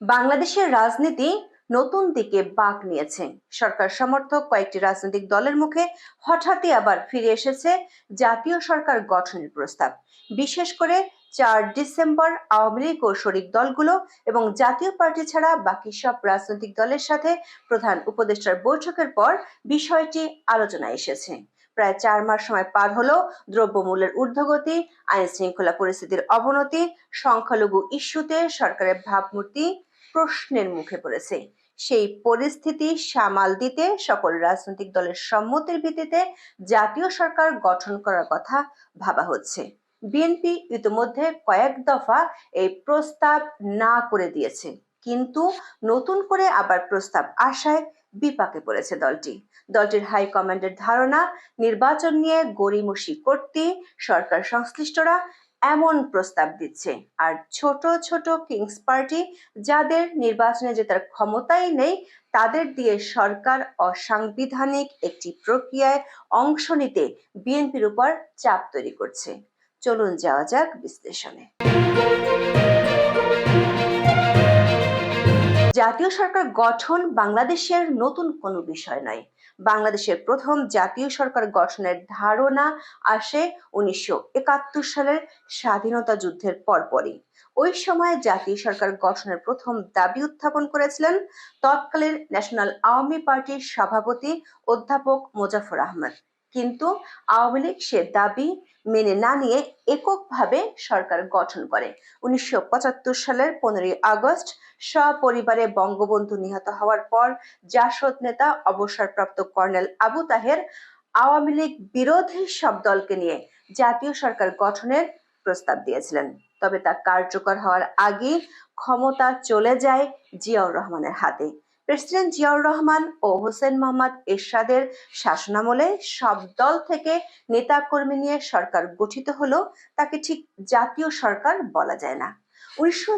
বাংলাদেশের রাজনীতি নতুন দিকে বাঁক নিয়েছে। সরকার সমর্থক কয়েকটি রাজনৈতিক দলের মুখে হঠাৎই আবার ফিরে এসেছে জাতীয় সরকার গঠনের প্রস্তাব। বিশেষ করে চার ডিসেম্বর আওয়ামী লীগ ও শরিক দলগুলো এবং জাতীয় পার্টি ছাড়া বাকি সব রাজনৈতিক দলের সাথে প্রধান উপদেষ্টার বৈঠকের পর বিষয়টি আলোচনায় এসেছে। প্রায় চার মাস সময় পার হলো দ্রব্যমূল্যের ঊর্ধ্বগতি আইন শৃঙ্খলা পরিস্থিতির অবনতি, সংখ্যালঘু ইস্যুতে সরকারের ভাবমূর্তি প্রশ্নের মুখে পড়েছে। সেই পরিস্থিতি সামাল দিতে সকল রাজনৈতিক দলের সম্মতির ভিত্তিতে জাতীয় সরকার গঠন করার কথা ভাবা হচ্ছে। বিএনপি ইতিমধ্যে কয়েক দফা এই প্রস্তাব না করে দিয়েছে। কিন্তু নতুন করে আবার প্রস্তাব আসায় বিপাকে পড়েছে দলটি। দলটির হাইকমান্ডের ধারণা, নির্বাচন নিয়ে গড়িমসি করতে সরকার সংশ্লিষ্টরা এমন প্রস্তাব দিচ্ছে। আর ছোট ছোট কিংস পার্টি যাদের নির্বাচনে জেতার ক্ষমতাই নেই, তাদের দিয়ে সরকার অসাংবিধানিক একটি প্রক্রিয়ায় অংশ নিতে বিএনপির উপর চাপ তৈরি করছে। চলুন যাওয়া যাক বিশ্লেষণে। জাতীয় সরকার গঠন বাংলাদেশের নতুন কোনো বিষয় নয়। বাংলাদেশের প্রথম জাতীয় সরকার গঠনের ধারণা আসে উনিশশো একাত্তর সালের স্বাধীনতা যুদ্ধের পরপরই। ওই সময়ে জাতীয় সরকার গঠনের প্রথম দাবি উত্থাপন করেছিলেন তৎকালীন ন্যাশনাল আওয়ামী পার্টির সভাপতি অধ্যাপক মোজাফর আহমদ। কিন্তু আওয়ামী লীগ সে দাবি মেনে না নিয়ে এককভাবে সরকার গঠন করে। উনিশশো সালের পনেরোই আগস্ট সপরিবারে বঙ্গবন্ধু নিহত হওয়ার পর জাসদ নেতা, অবসরপ্রাপ্ত কর্নেল আবু তাহের, আওয়ামী লীগ বিরোধী সব দলকে নিয়ে জাতীয় সরকার গঠনের প্রস্তাব দিয়েছিলেন। তবে তা কার্যকর হওয়ার আগে ক্ষমতা চলে যায় জিয়াউর রহমানের হাতে। প্রেসিডেন্ট জিয়াউর রহমান ও হোসেন মোহাম্মদ এরশাদের শাসনামলে সব দল থেকে নেতাকর্মী নিয়ে সরকার গঠিত হলেও তাকে ঠিক জাতীয় সরকার বলা যায় না। উনিশশো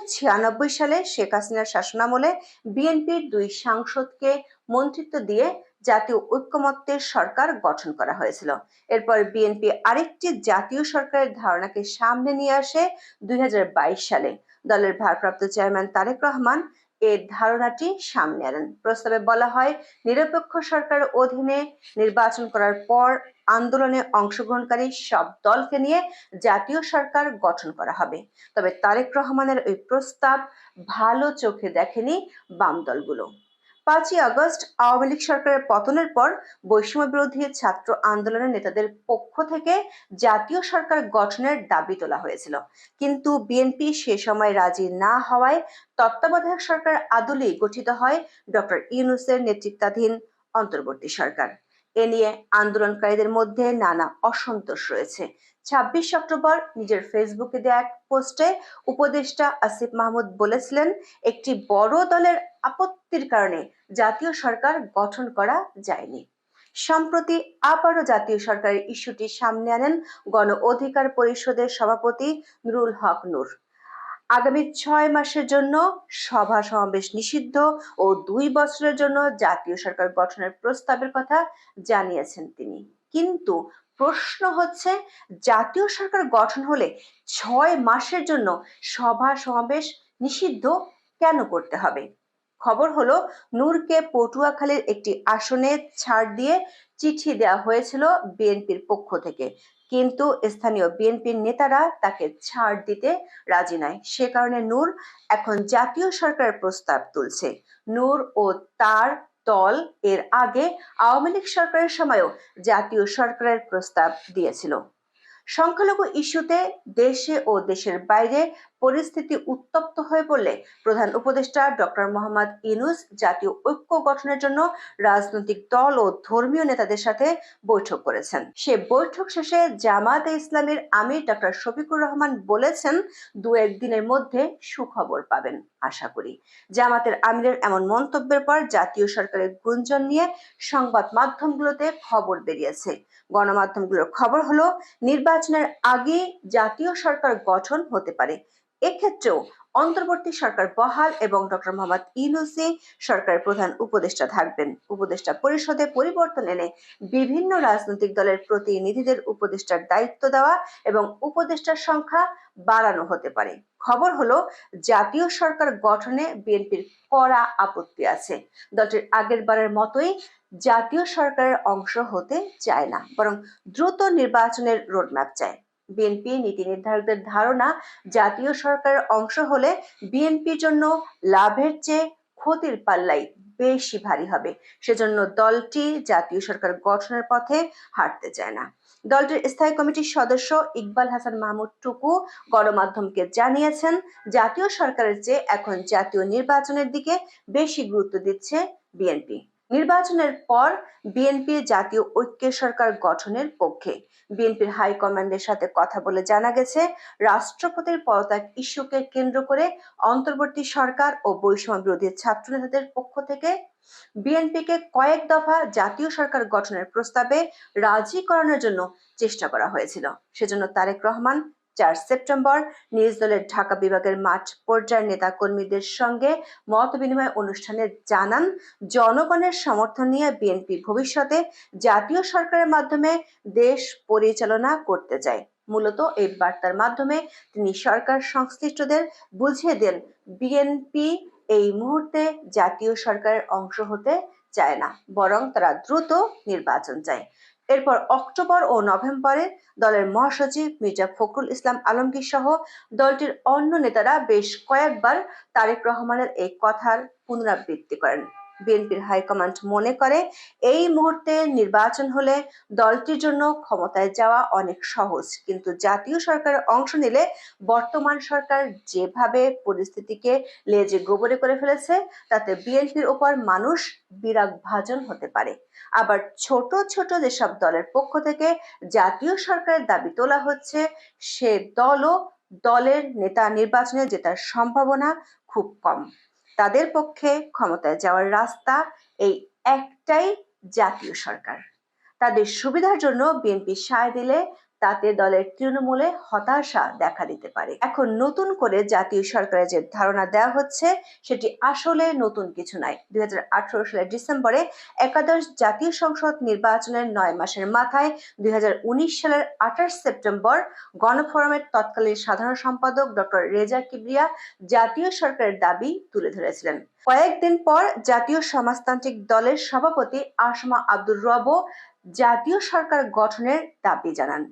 সালে শেখ হাসিনার শাসনামলে বিএনপির দুই সাংসদকে মন্ত্রিত্ব দিয়ে জাতীয় ঐক্যমত্যের সরকার গঠন করা হয়েছিল। এরপর বিএনপি আরেকটি জাতীয় সরকারের ধারণাকে সামনে নিয়ে আসে দুই হাজার বাইশ সালে। দলের ভারপ্রাপ্ত চেয়ারম্যান তারেক রহমান এ ধারণাটি সামনে আনেন। প্রস্তাবে বলা হয়, নিরপেক্ষ সরকার অধীনে নির্বাচন করার পর আন্দোলনে অংশগ্রহণকারী সব দলকে নিয়ে জাতীয় সরকার গঠন করা হবে। তবে তারেক রহমানের ওই প্রস্তাব ভালো চোখে দেখেনি বাম দলগুলো। পাঁচই আগস্ট আওয়ামী লীগ সরকারের পতনের পর বৈষম্য বিরোধী ছাত্র আন্দোলনের নেতাদের পক্ষ থেকে জাতীয় সরকার গঠনের দাবি তোলা হয়েছিল। কিন্তু বিএনপি সে সময় রাজি না হওয়ায় তত্ত্বাবধায়ক সরকার আদলেই গঠিত হয় ডক্টর ইউনুসের নেতৃত্বাধীন অন্তর্বর্তী সরকার। এ নিয়ে আন্দোলনকারীদের মধ্যে নানা অসন্তোষ রয়েছে। ছাব্বিশ অক্টোবর নিজের ফেসবুকে দেয়া এক পোস্টে উপদেষ্টা আসিফ মাহমুদ বলেছিলেন, একটি বড় দলের আপত্তির কারণে জাতীয় সরকার গঠন করা যায়নি। সম্প্রতি আবারও জাতীয় সরকারের ইস্যুটি সামনে আনেন গণ অধিকার পরিষদের সভাপতি নুরুল হক নূর। আগামী ছয় মাসের জন্য সভা সমাবেশ নিষিদ্ধ ও দুই বছরের জন্য জাতীয় সরকার গঠনের প্রস্তাবের কথা জানিয়েছেন তিনি। কিন্তু প্রশ্ন হচ্ছে, জাতীয় সরকার গঠন হলে ছয় মাসের জন্য সভা সমাবেশ নিষিদ্ধ কেন করতে হবে? খবর হলো, নূরকে পটুয়াখালীর একটি আসনে ছাড় দিয়ে চিঠি দেওয়া হয়েছিল বিএনপির পক্ষ থেকে। কিন্তু স্থানীয় বিএনপির নেতারা তাকে ছাড় দিতে রাজি নয় সে কারণে নূর এখন জাতীয় সরকারের প্রস্তাব তুলছে। নূর ও তার দল এর আগে আওয়ামী লীগ সরকারের সময়ও জাতীয় সরকারের প্রস্তাব দিয়েছিল। সংখ্যালঘু ইস্যুতে দেশে ও দেশের বাইরে পরিস্থিতি উত্তপ্ত হয়ে পড়লে প্রধান উপদেষ্টা ডক্টর মোহাম্মদ ইনুস জাতীয় ঐক্য গঠনের জন্য রাজনৈতিক দল ও ধর্মীয় নেতাদের সাথে বৈঠক করেছেন। সে বৈঠক শেষে জামাত ইসলামের আমির ডক্টর শফিকুর রহমান বলেছেন, দু একদিনের মধ্যে সুখবর পাবেন, আশা করি। জামাতের আমিরের এমন মন্তব্যের পর জাতীয় সরকারের গুঞ্জন নিয়ে সংবাদ মাধ্যমগুলোতে খবর বেরিয়েছে। গণমাধ্যমগুলোর খবর হলো, নির্বাচনের আগে জাতীয় সরকার গঠন হতে পারে। এক্ষেত্রেও অন্তর্বর্তী সরকার বহাল এবং ডক্টর মোহাম্মদ ইউনুসি সরকারের প্রধান উপদেষ্টা থাকবেন। উপদেষ্টা পরিষদে পরিবর্তন এনে বিভিন্ন রাজনৈতিক দলের প্রতিনিধিদের উপদেষ্টার দায়িত্ব দেওয়া এবং উপদেষ্টার সংখ্যা বাড়ানো হতে পারে। খবর হলো, জাতীয় সরকার গঠনে বিএনপির কড়া আপত্তি আছে। দলটির আগের বারের মতোই জাতীয় সরকারের অংশ হতে চায় না, বরং দ্রুত নির্বাচনের রোডম্যাপ চায়। বিএনপি নীতি নির্ধারকদের ধারণা, জাতীয় সরকারের অংশ হলে বিএনপির জন্য লাভের চেয়ে ক্ষতির পাল্লাই বেশি ভারী হবে। সেজন্য দলটি জাতীয় সরকার গঠনের পথে হাঁটতে চায় না। দলটির স্থায়ী কমিটির সদস্য ইকবাল হাসান মাহমুদ টুকু গণমাধ্যমকে জানিয়েছেন, জাতীয় সরকারের চেয়ে এখন জাতীয় নির্বাচনের দিকে বেশি গুরুত্ব দিচ্ছে বিএনপি। নির্বাচনের পর বিএনপি জাতীয় ঐক্যের সরকার গঠনের পক্ষে। বিএনপির হাইকমান্ডের সাথে কথা বলে জানা গেছে, রাষ্ট্রপতির পদত্যাগ ইস্যুকে কেন্দ্র করে অন্তর্বর্তী সরকার ও বৈষম্য বিরোধী ছাত্র নেতাদের পক্ষ থেকে বিএনপিকে কয়েক দফা জাতীয় সরকার গঠনের প্রস্তাবে রাজি করানোর জন্য চেষ্টা করা হয়েছিল। সেজন্য তারেক রহমান চার সেপ্টেম্বর নিজ দলের ঢাকা বিভাগের মাঠ পর্যায়ের নেতা কর্মীদের সঙ্গে মত বিনিময় অনুষ্ঠানে জানান, জনগণের সমর্থন নিয়ে বিএনপি ভবিষ্যতে জাতীয় সরকারের মাধ্যমে দেশ পরিচালনা করতে চায়। মূলত এই বার্তার মাধ্যমে তিনি সরকার সংশ্লিষ্টদের বুঝিয়ে দেন, বিএনপি এই মুহূর্তে জাতীয় সরকারের অংশ হতে চায় না, বরং তারা দ্রুত নির্বাচন চায়। এরপর অক্টোবর ও নভেম্বরে দলের মহাসচিব মির্জা ফখরুল ইসলাম আলমগীর সহ দলটির অন্য নেতারা বেশ কয়েকবার তারেক রহমানের এই কথার পুনরাবৃত্তি করেন। বিএনপির হাইকমান্ড মনে করে। এই মুহূর্তে নির্বাচন হলে দলটির জন্য ক্ষমতায় যাওয়া অনেক সহজ। কিন্তু জাতীয় সরকারের অংশ নিলে বর্তমান সরকার যেভাবে পরিস্থিতিকে লেজে গোবরে করে ফেলেছে, তাতে বিএনপির ওপর মানুষ বিরাগ ভাজন হতে পারে। আবার ছোট ছোট যেসব দলের পক্ষ থেকে জাতীয় সরকারের দাবি তোলা হচ্ছে, সে দলও দলের নেতা নির্বাচনে জেতার সম্ভাবনা খুব কম। তাদের পক্ষে ক্ষমতায় যাওয়ার রাস্তা এই একটাই জাতীয় সরকার। তাদের সুবিধার জন্য বিএনপি সায় দিলে তাতে দলের তৃণমূলে হতাশা দেখা দিতে পারে। এখন নতুন করে জাতীয় সরকারের যে ধারণা দেওয়া হচ্ছে, সেটি আসলে নতুন কিছু নয়। দুই সালের ডিসেম্বরে একাদশ জাতীয় সংসদ নির্বাচনের নয় মাসের মাথায় দুই হাজার উনিশ সালের আঠাশ সেপ্টেম্বর গণফোরামের তৎকালীন সাধারণ সম্পাদক ডক্টর রেজা কিবরিয়া জাতীয় সরকারের দাবি তুলে ধরেছিলেন। কয়েকদিন পর জাতীয় সমাজতান্ত্রিক দলের সভাপতি আসমা আব্দুর রব জাতীয় সরকার গঠনের দাবি জানান।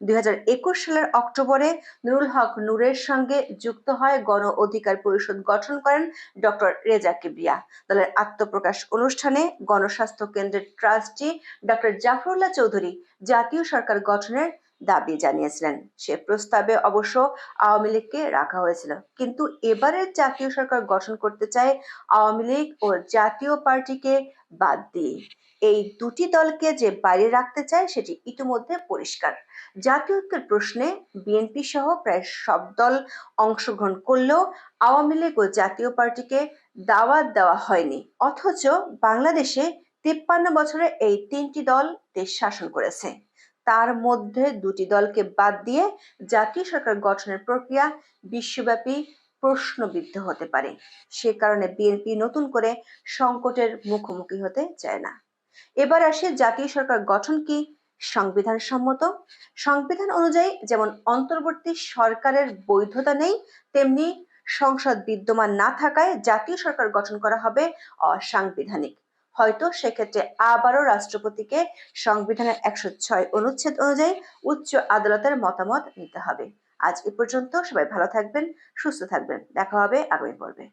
দুই হাজার একুশ সালের অক্টোবরে নুরুল হক নূরের সঙ্গে যুক্ত হয় গণ অধিকার পরিষদ গঠন করেন ডক্টর রেজা কিবরিয়া। দলের আত্মপ্রকাশ অনুষ্ঠানে গণস্বাস্থ্য কেন্দ্রের ট্রাস্টি ডক্টর জাফরুল্লাহ চৌধুরী জাতীয় সরকার গঠনের দাবি জানিয়েছিলেন। সে প্রস্তাবে অবশ্য আওয়ামী লীগকে রাখা হয়েছিল। কিন্তু এবারের জাতীয় সরকার গঠন করতে চায় আওয়ামী লীগ ও জাতীয় পার্টিকে বাদ দিয়ে। এই দুটি দলকে যে বাইরে রাখতে চায়, সেটি ইতিমধ্যে পরিষ্কার। জাতীয় ঐক্যের প্রশ্নে বিএনপি সহ প্রায় সব দল অংশগ্রহণ করলেও আওয়ামী লীগ ও জাতীয় পার্টিকে দাওয়াত দেওয়া হয়নি। অথচ বাংলাদেশে তিপ্পান্ন বছরে এই তিনটি দল দেশ শাসন করেছে। তার মধ্যে দুটি দলকে বাদ দিয়ে জাতীয় সরকার গঠনের প্রক্রিয়া বিশ্বব্যাপী প্রশ্নবিদ্ধ হতে পারে। সে কারণে বিএনপি নতুন করে সংকটের মুখোমুখি হতে চায় না। এবার আসে জাতীয় সরকার গঠন কি সংবিধান সম্মত সংবিধান অনুযায়ী যেমন অন্তর্বর্তী সরকারের বৈধতা নেই, তেমনি সংসদ বিদ্যমান না থাকায় জাতীয় সরকার গঠন করা হবে অসাংবিধানিক। হয়তো সেক্ষেত্রে আবারও রাষ্ট্রপতিকে সংবিধানের একশো ছয় অনুচ্ছেদ অনুযায়ী উচ্চ আদালতের মতামত নিতে হবে। আজ এ পর্যন্ত সবাই ভালো থাকবেন, সুস্থ থাকবেন। দেখা হবে আগামী পর্বে।